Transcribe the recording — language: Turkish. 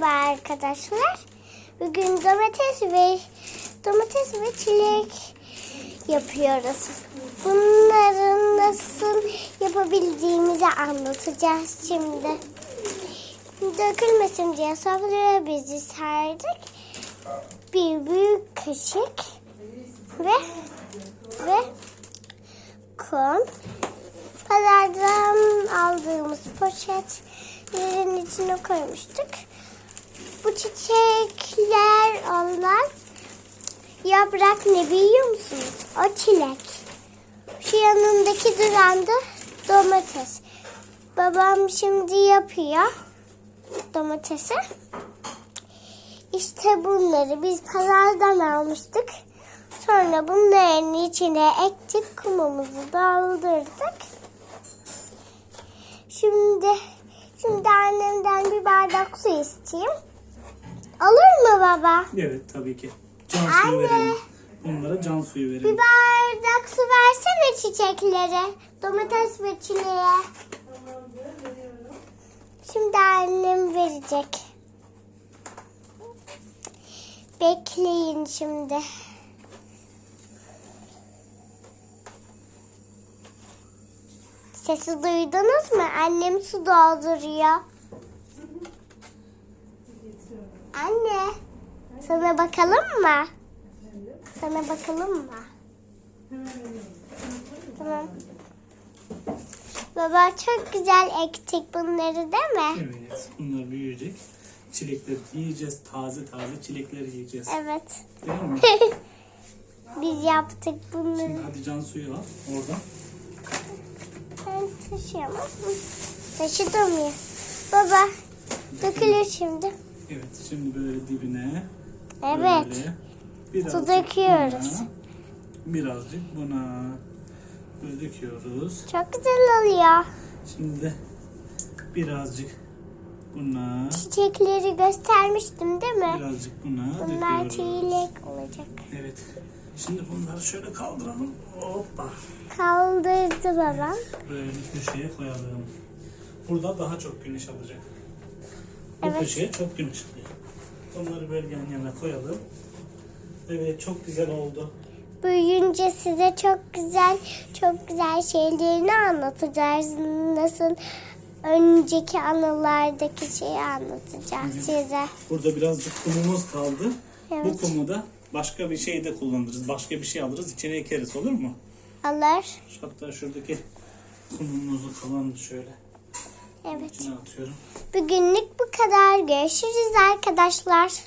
Merhaba arkadaşlar. Bugün domates ve domates ve çilek yapıyoruz. Bunları nasıl yapabildiğimizi anlatacağız şimdi. Dökülmesin diye sofraya bizi serdik. Bir büyük kaşık ve ve kum. Pazardan aldığımız poşetlerin içine koymuştuk. Bu çiçekler olan yaprak ne biliyor musunuz? O çilek. Şu yanındaki duran da domates. Babam şimdi yapıyor domatesi. İşte bunları biz pazardan almıştık. Sonra bunların içine ektik, kumumuzu doldurduk. Şimdi şimdi annemden bir bardak su isteyeyim. Olur mu baba? Evet tabii ki. Can suyu Anne. verelim. Bunlara can suyu Bir verelim. bardak su versene çiçeklere. Domates ve çileğe. Şimdi annem verecek. Bekleyin şimdi. Sesi duydunuz mu? Annem su dolduruyor. Anne, sana bakalım mı? Sana bakalım mı? Tamam. Baba çok güzel ektik bunları değil mi? Evet bunlar büyüyecek. Çilekleri yiyeceğiz. Taze taze çilekleri yiyeceğiz. Evet. Değil mi? Biz yaptık bunları. Şimdi hadi can suyu al oradan. Ben taşıyamam. Taşıdım ya. Baba dökülür şimdi. Evet şimdi böyle dibine. Evet. Böyle birazcık döküyoruz. buna, birazcık buna. Böyle döküyoruz. Çok güzel oluyor. Şimdi de birazcık buna. Çiçekleri göstermiştim değil mi? Birazcık buna Bunlar döküyoruz. çiğlek olacak. Evet. Şimdi bunları şöyle kaldıralım. Hoppa. Kaldırdı babam. Böyle köşeye koyalım. Burada daha çok güneş alacak. Bu Evet. köşeye çok güneş alıyor. Onları böyle yan yana koyalım. Evet çok güzel oldu. Büyüyünce size çok güzel, çok güzel şeylerini anlatacağız. Nasıl önceki anılardaki şeyi anlatacağız size. Burada birazcık kumumuz kaldı. Bu Evet. kumu da başka bir şeyde kullanırız. Başka bir şey alırız içine ekeriz olur mu? Alır. Hatta şuradaki kumumuzu falan şöyle Evet. içine atıyorum. Bugünlük bu kadar. Görüşürüz arkadaşlar.